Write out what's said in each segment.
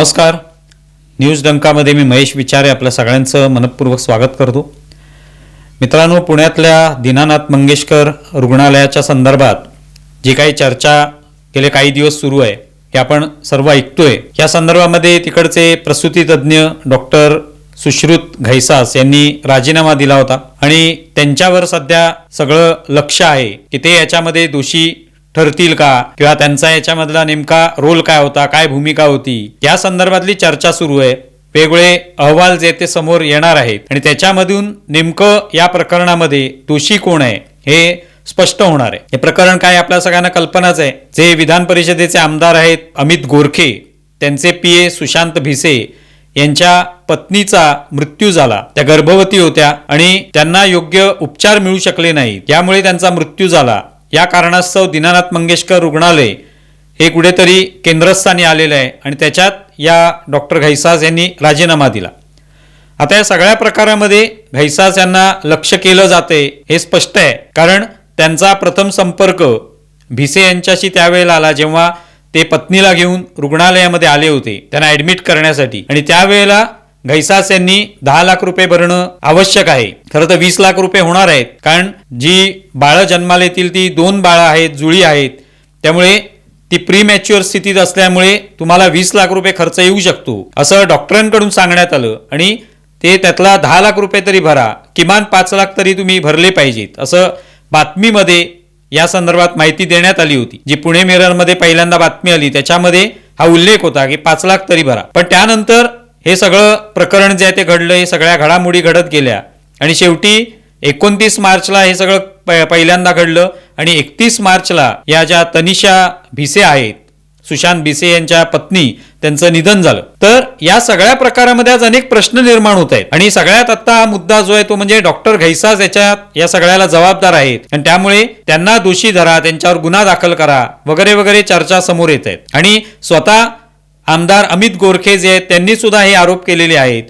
नमस्कार. न्यूज डंकामध्ये मी महेश विचारे आपल्या सगळ्यांचं मनपूर्वक स्वागत करतो. मित्रांनो पुण्यातल्या दीनानाथ मंगेशकर रुग्णालयाच्या संदर्भात जी काही चर्चा गेले काही दिवस सुरू आहे हे आपण सर्व ऐकतोय. या संदर्भामध्ये तिकडचे प्रसूतीतज्ज्ञ डॉक्टर सुश्रुत घैसास यांनी राजीनामा दिला होता. आणि त्यांच्यावर सध्या सगळं लक्ष आहे की ते याच्यामध्ये दोषी ठरतील का? किंवा त्यांचा याच्यामधला नेमका रोल काय होता? काय भूमिका होती? या संदर्भातली चर्चा सुरू आहे. वेगवेगळे अहवाल जे ते समोर येणार आहेत. आणि त्याच्यामधून नेमकं या प्रकरणामध्ये दोषी कोण आहे हे स्पष्ट होणार आहे. हे प्रकरण काय आपल्या सगळ्यांना कल्पनाच आहे. जे विधान परिषदेचे आमदार आहेत अमित गोरखे त्यांचे पी ए सुशांत भिसे यांच्या पत्नीचा मृत्यू झाला. त्या गर्भवती होत्या आणि त्यांना योग्य उपचार मिळू शकले नाहीत. त्यामुळे त्यांचा मृत्यू झाला. या कारणास्तव दीनानाथ मंगेशकर रुग्णालय हे कुठेतरी केंद्रस्थानी आलेलं आहे आणि त्याच्यात या डॉक्टर घैसास यांनी राजीनामा दिला. आता या सगळ्या प्रकारामध्ये घैसास यांना लक्ष केलं जाते हे स्पष्ट आहे. कारण त्यांचा प्रथम संपर्क भिसे यांच्याशी त्यावेळेला आला जेव्हा ते पत्नीला घेऊन रुग्णालयामध्ये आले होते. त्यांना ऍडमिट करण्यासाठी. आणि त्यावेळेला घैसास यांनी दहा लाख रुपये भरणं आवश्यक आहे. खरं तर वीस लाख रुपये होणार आहेत. कारण जी बाळं जन्माला येतील ती दोन बाळं आहेत जुळी आहेत. त्यामुळे ती प्री मॅच्युअर स्थितीत असल्यामुळे तुम्हाला वीस लाख रुपये खर्च येऊ शकतो असं डॉक्टरांकडून सांगण्यात आलं. आणि ते त्यातला दहा लाख रुपये तरी भरा. किमान पाच लाख तरी तुम्ही भरले पाहिजेत असं बातमीमध्ये या संदर्भात माहिती देण्यात आली होती. जी पुणे मिररमध्ये पहिल्यांदा बातमी आली त्याच्यामध्ये हा उल्लेख होता की पाच लाख तरी भरा. पण त्यानंतर हे सगळं प्रकरण जे आहे ते घडलं हे सगळ्या घडामोडी घडत गेल्या. आणि शेवटी एकोणतीस मार्चला हे सगळं प- पहिल्यांदा घडलं आणि एकतीस मार्चला या ज्या तनिषा भिसे आहेत सुशांत भिसे यांच्या पत्नी त्यांचं निधन झालं. तर या सगळ्या प्रकारामध्ये आज अनेक प्रश्न निर्माण होत आहेत. आणि सगळ्यात आता हा मुद्दा जो आहे तो म्हणजे डॉक्टर घैसास याच्यात या सगळ्याला जबाबदार आहेत. आणि त्यामुळे त्यांना दोषी धरा त्यांच्यावर गुन्हा दाखल करा वगैरे वगैरे चर्चा समोर येत आहेत. आणि स्वतः आमदार अमित गोरखे जे आहेत त्यांनी सुद्धा हे आरोप केलेले आहेत.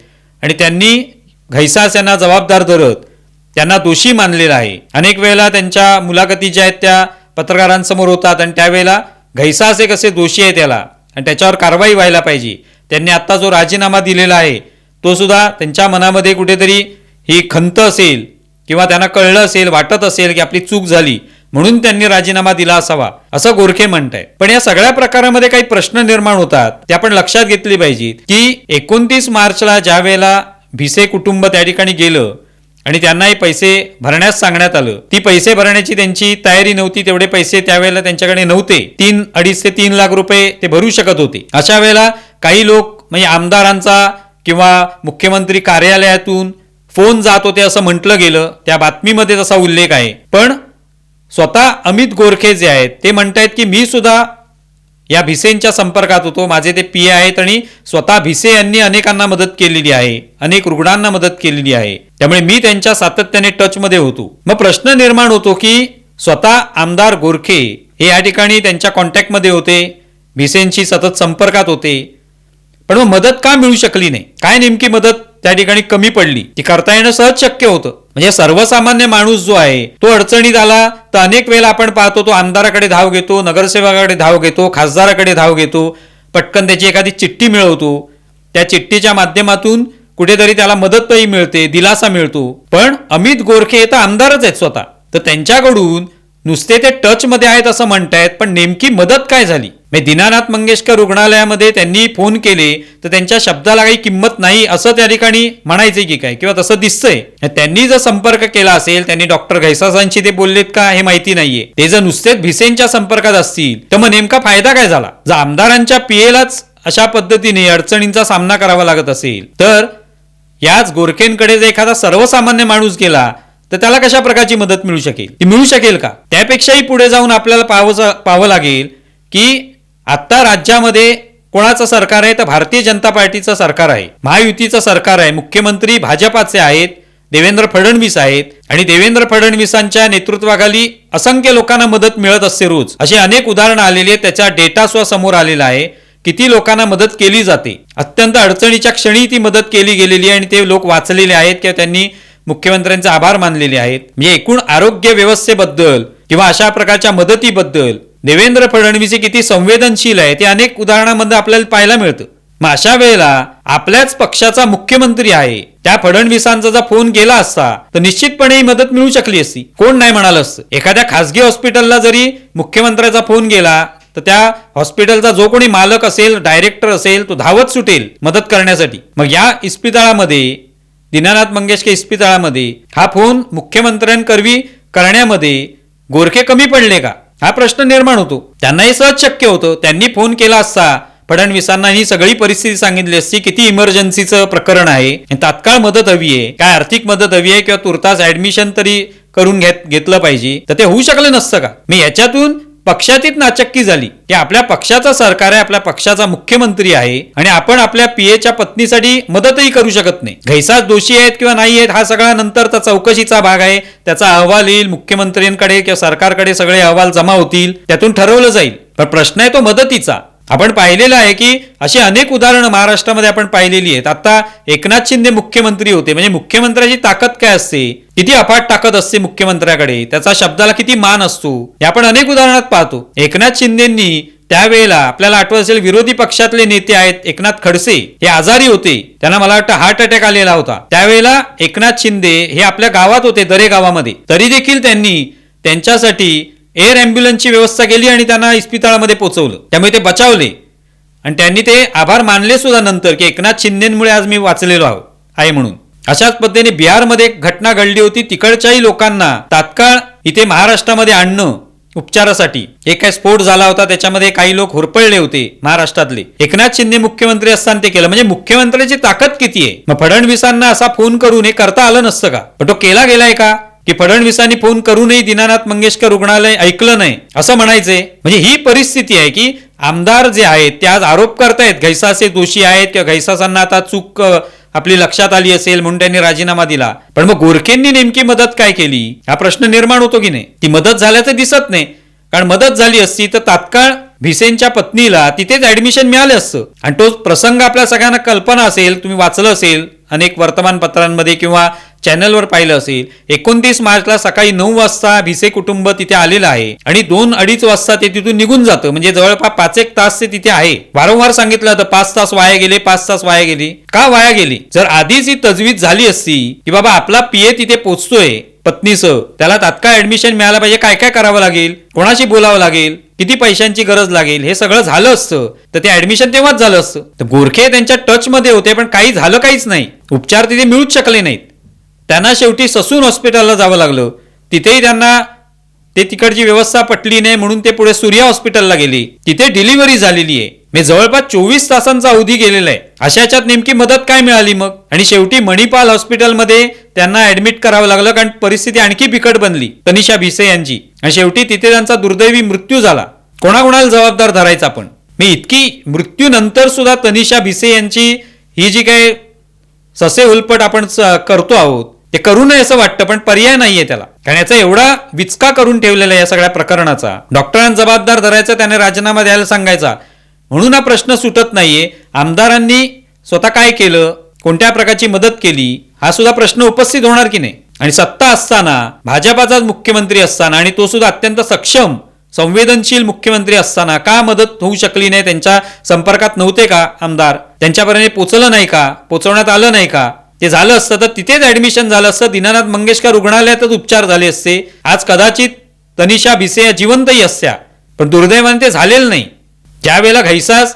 आणि त्यांनी घैसास यांना जबाबदार धरत त्यांना दोषी मानलेला आहे. अनेक वेळेला त्यांच्या मुलाखती ज्या आहेत त्या पत्रकारांसमोर होतात आणि त्यावेळेला घैसास एक असे दोषी आहे त्याला. आणि त्याच्यावर कारवाई व्हायला पाहिजे. त्यांनी आत्ता जो राजीनामा दिलेला आहे तो सुद्धा त्यांच्या मनामध्ये कुठेतरी ही खंत असेल किंवा त्यांना कळलं असेल वाटत असेल की आपली चूक झाली. म्हणून त्यांनी राजीनामा दिला असावा असं गोरखे म्हणतायत. पण या सगळ्या प्रकारामध्ये काही प्रश्न निर्माण होतात ते आपण लक्षात घेतली पाहिजेत की एकोणतीस मार्चला ज्या वेळेला भिसे कुटुंब त्या ठिकाणी गेलं आणि त्यांनाही पैसे भरण्यास सांगण्यात आलं ती पैसे भरण्याची त्यांची तयारी नव्हती तेवढे पैसे त्यावेळेला त्यांच्याकडे नव्हते. तीन अडीच ते तीन लाख रुपये ते भरू शकत होते. अशा वेळेला काही लोक म्हणजे आमदारांचा किंवा मुख्यमंत्री कार्यालयातून फोन जात होते असं म्हटलं गेलं त्या बातमीमध्ये तसा उल्लेख आहे. पण स्वतः अमित गोरखे जे आहेत ते म्हणतायत की मी सुद्धा या भिसेंच्या संपर्कात होतो. माझे ते पी आहेत आणि स्वतः भिसे यांनी अनेकांना मदत केलेली आहे. अनेक रुग्णांना मदत केलेली आहे. त्यामुळे मी त्यांच्या सातत्याने टचमध्ये होतो. मग प्रश्न निर्माण होतो की स्वतः आमदार गोरखे हे या ठिकाणी त्यांच्या कॉन्टॅक्टमध्ये होते भिसेंशी सतत संपर्कात होते. पण मग मदत का मिळू शकली नाही? काय नेमकी मदत त्या ठिकाणी कमी पडली? ती करता येणं सहज शक्य होतं. म्हणजे सर्वसामान्य माणूस जो आहे तो अडचणीत आला तर अनेक वेळेला आपण पाहतो तो आमदाराकडे धाव घेतो नगरसेवकाकडे धाव घेतो खासदाराकडे धाव घेतो पटकन त्याची एखादी चिठ्ठी मिळवतो. त्या चिठ्ठीच्या माध्यमातून कुठेतरी त्याला मदतही मिळते दिलासा मिळतो. पण अमित गोरखे हे तर आमदारच आहेत स्वतः. तर त्यांच्याकडून नुसते ते टच मध्ये आहेत असं म्हणतायत पण नेमकी मदत काय झाली? म्हणजे दिनानाथ मंगेशकर रुग्णालयामध्ये त्यांनी फोन केले तर त्यांच्या शब्दाला काही किंमत नाही असं त्या ठिकाणी म्हणायचे की काय? किंवा तसं दिसतंय? म्हणजे त्यांनी जर संपर्क केला असेल त्यांनी डॉक्टर घैसासांशी ते बोललेत का हे माहिती नाहीये. ते जर नुसतेच भिसेंच्या संपर्कात असतील तर मग नेमका फायदा काय झाला? जर आमदारांच्या पीएलाच अशा पद्धतीने अडचणींचा सामना करावा लागत असेल तर याच गोरखेंकडे जर एखादा सर्वसामान्य माणूस गेला तर त्याला कशा प्रकारची मदत मिळू शकेल? ती मिळू शकेल का? त्यापेक्षाही पुढे जाऊन आपल्याला पाहावं पाहावं लागेल की आता राज्यामध्ये कोणाचं सरकार आहे? तर भारतीय जनता पार्टीचं सरकार आहे. महायुतीचं सरकार आहे. मुख्यमंत्री भाजपाचे आहेत. देवेंद्र फडणवीस आहेत. आणि देवेंद्र फडणवीसांच्या नेतृत्वाखाली असंख्य लोकांना मदत मिळत असते रोज. असे अनेक उदाहरणं आलेली आहेत. त्याचा डेटा सुद्धा समोर आलेला आहे. किती लोकांना मदत केली जाते? अत्यंत अडचणीच्या क्षणी ती मदत केली गेलेली आहे आणि ते लोक वाचलेले आहेत किंवा त्यांनी मुख्यमंत्र्यांचे आभार मानलेले आहेत. म्हणजे एकूण आरोग्य व्यवस्थेबद्दल किंवा अशा प्रकारच्या मदतीबद्दल देवेंद्र फडणवीस किती संवेदनशील आहे ते अनेक उदाहरणामध्ये आपल्याला पाहायला मिळतं. मग अशा वेळेला आपल्याच पक्षाचा मुख्यमंत्री आहे त्या फडणवीसांचा जर फोन गेला असता तर निश्चितपणे ही मदत मिळू शकली असती. कोण नाही म्हणाल असतं. एखाद्या खासगी हॉस्पिटलला जरी मुख्यमंत्र्याचा फोन गेला तर त्या हॉस्पिटलचा जो कोणी मालक असेल डायरेक्टर असेल तो धावत सुटेल मदत करण्यासाठी. मग या इस्पितळामध्ये दीनानाथ मंगेशकर इस्पितळामध्ये. हा फोन मुख्यमंत्र्यांकरवी करण्यामध्ये गोरखे कमी पडले का? हा प्रश्न निर्माण होतो. त्यांनाही सहज शक्य होतं. त्यांनी फोन केला असता फडणवीसांना ही सगळी परिस्थिती सांगितली असती. किती इमर्जन्सीचं प्रकरण आहे. आणि तात्काळ मदत हवी आहे. काय आर्थिक मदत हवी आहे किंवा तुर्तास ऍडमिशन तरी करून घेत घेतलं पाहिजे. तर ते होऊ शकलं नसतं का? मी याच्यातून पक्षातीत नाचक्की झाली. की आपल्या पक्षाचा सरकार आहे आपल्या पक्षाचा मुख्यमंत्री आहे आणि आपण आपल्या पीएच्या पत्नीसाठी मदतही करू शकत नाही. घैसाच दोषी आहेत किंवा नाही आहेत हा सगळा नंतरचा चौकशीचा भाग आहे. त्याचा अहवाल येईल मुख्यमंत्र्यांकडे किंवा सरकारकडे सगळे अहवाल जमा होतील त्यातून ठरवलं जाईल. पण प्रश्न आहे तो मदतीचा. आपण पाहिलेलं आहे की अशी अनेक उदाहरणं महाराष्ट्रामध्ये आपण पाहिलेली आहेत. आता एकनाथ शिंदे मुख्यमंत्री होते. म्हणजे मुख्यमंत्र्याची ताकद काय असते? किती अफाट ताकद असते मुख्यमंत्र्याकडे? त्याचा शब्दाला किती मान असतो? हे आपण अनेक उदाहरणात पाहतो. एकनाथ शिंदेंनी त्यावेळेला आपल्याला आठवत असेल विरोधी पक्षातले नेते आहेत एकनाथ खडसे. हे आजारी होते. त्यांना मला वाटतं हार्ट अटॅक आलेला होता. त्यावेळेला एकनाथ शिंदे हे आपल्या गावात होते दरे गावामध्ये तरी देखील त्यांनी त्यांच्यासाठी एअर अँब्युलन्सची व्यवस्था केली आणि त्यांना इस्पितळामध्ये पोहोचवलं त्यामुळे ते बचावले. आणि त्यांनी ते आभार मानले सुद्धा नंतर की एकनाथ शिंदेमुळे आज मी वाचलेलो आहो आहे म्हणून. अशाच पद्धतीने बिहारमध्ये एक घटना घडली होती. तिकडच्याही लोकांना तात्काळ इथे महाराष्ट्रामध्ये आणणं उपचारासाठी. एक काय स्फोट झाला होता त्याच्यामध्ये काही लोक होरपळले होते महाराष्ट्रातले. एकनाथ शिंदे मुख्यमंत्री असताना ते केलं. म्हणजे मुख्यमंत्र्याची ताकद किती आहे? मग फडणवीसांना असा फोन करून हे करता आलं नसतं का? पण तो केला गेलाय का? की फडणवीसांनी फोन करूनही दीनानाथ मंगेशकर रुग्णालय ऐकलं नाही असं म्हणायचंय म्हणजे ही परिस्थिती आहे की आमदार जे आहेत ते आज आरोप करतायत घैसाचे दोषी आहेत किंवा घैसासांना आता चूक आपली लक्षात आली असेल म्हणून त्यांनी राजीनामा दिला. पण मग गोरखेंनी नेमकी मदत काय केली? हा प्रश्न निर्माण होतो की नाही? ती मदत झाल्याचं दिसत नाही. कारण मदत झाली असती तर तात्काळ भिसेनच्या पत्नीला तिथेच ऍडमिशन मिळालं असतं. आणि तो प्रसंग आपल्या सगळ्यांना कल्पना असेल तुम्ही वाचलं असेल अनेक वर्तमानपत्रांमध्ये किंवा चॅनलवर पाहिलं असेल एकोणतीस मार्चला सकाळी नऊ वाजता भिसे कुटुंब तिथे आलेलं आहे आणि दोन अडीच वाजता ते तिथून निघून जातं. म्हणजे जवळपास पाच एक तास ते तिथे आहे. वारंवार सांगितलं होतं पाच तास वाया गेले पाच तास वाया गेले. का वाया गेली? जर आधीच ही तजवीज झाली असती की बाबा आपला पीए तिथे पोचतोय पत्नीसह त्याला तात्काळ ऍडमिशन मिळालं पाहिजे. काय काय करावं लागेल? कोणाशी बोलावं लागेल? किती पैशांची गरज लागेल? हे सगळं झालं असतं. तर ते ऍडमिशन तेव्हाच झालं असतं. तर गोरखे त्यांच्या टचमध्ये होते पण काही झालं काहीच नाही. उपचार तिथे मिळूच शकले नाहीत. त्यांना शेवटी ससून हॉस्पिटलला जावं लागलं. तिथेही त्यांना ते तिकडची व्यवस्था पटली नाही म्हणून ते पुढे सूर्या हॉस्पिटलला गेले. तिथे डिलिव्हरी झालेली आहे. मी जवळपास चोवीस तासांचा अवधी गेलेला आहे. अशा याच्यात नेमकी मदत काय मिळाली मग? आणि शेवटी मणिपाल हॉस्पिटलमध्ये त्यांना ऍडमिट करावं लागलं कारण परिस्थिती आणखी बिकट बनली तनिषा भिसे यांची. आणि शेवटी तिथे त्यांचा दुर्दैवी मृत्यू झाला. कोणाकोणाला जबाबदार धरायचा आपण? मी इतकी मृत्यूनंतर सुद्धा तनिषा भिसे यांची ही जी काही ससे उलपट आपण करतो आहोत ते करू नये असं वाटतं पण पर्याय नाहीये त्याला. कारण याचा एवढा विचका करून ठेवलेला आहे या सगळ्या प्रकरणाचा. डॉक्टरांना जबाबदार धरायचा त्याने राजीनामा द्यायला सांगायचा. म्हणून हा प्रश्न सुटत नाहीये. आमदारांनी स्वतः काय केलं? कोणत्या प्रकारची मदत केली? हा सुद्धा प्रश्न उपस्थित होणार की नाही? आणि सत्ता असताना भाजपाचाच मुख्यमंत्री असताना आणि तो सुद्धा अत्यंत सक्षम संवेदनशील मुख्यमंत्री असताना का मदत होऊ शकली नाही त्यांच्या संपर्कात नव्हते का आमदार? त्यांच्यापर्यंत पोचलं नाही का? पोचवण्यात आलं नाही का? ते झालं असतं तर तिथेच ऍडमिशन झालं असतं. दीनानाथ मंगेशकर रुग्णालयातच उपचार झाले असते. आज कदाचित तनिषा भिसे या जिवंतही असत्या. पण दुर्दैवाने ते झालेलं नाही. ज्यावेळेला घैसास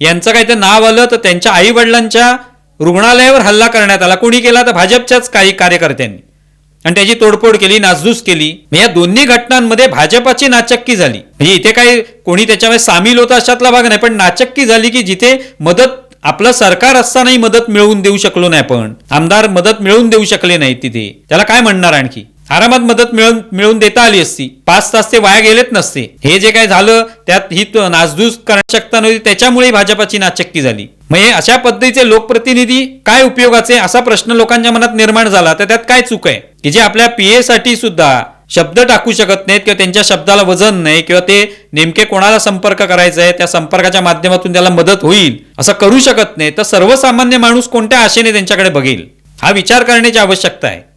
यांचं काही ते नाव आलं तर त्यांच्या आई वडिलांच्या रुग्णालयावर हल्ला करण्यात आला. कोणी केला? तर भाजपच्याच काही कार्यकर्त्यांनी. आणि त्याची तोडफोड केली नासधूस केली. या दोन्ही घटनांमध्ये भाजपाची नाचक्की झाली. म्हणजे इथे काही कोणी त्याच्यामध्ये सामील होता अशातला भाग नाही पण नाचक्की झाली की जिथे मदत आपलं सरकार असतानाही मदत मिळवून देऊ शकलो नाही आपण. आमदार मदत मिळवून देऊ शकले नाही तिथे. त्याला काय म्हणणार आणखी? आरामात मदत मिळून मिळवून देता आली असती. पाच तास ते वाया गेलेच नसते. हे जे काय झालं त्यात ही नासधूस करण्याची शकता नव्हती. त्याच्यामुळे भाजपाची नाचक्की झाली. मग हे अशा पद्धतीचे लोकप्रतिनिधी काय उपयोगाचे असा प्रश्न लोकांच्या मनात निर्माण झाला. तर त्यात काय चूक आहे? की जे आपल्या पीए साठी सुद्धा शब्द टाकू शकत नाहीत किंवा त्यांच्या शब्दाला वजन नाही किंवा ते नेमके कोणाला संपर्क करायचा आहे त्या संपर्काच्या माध्यमातून त्याला मदत होईल असं करू शकत नाही तर सर्वसामान्य माणूस कोणत्या आशेने त्यांच्याकडे बघेल? हा विचार करण्याची आवश्यकता आहे.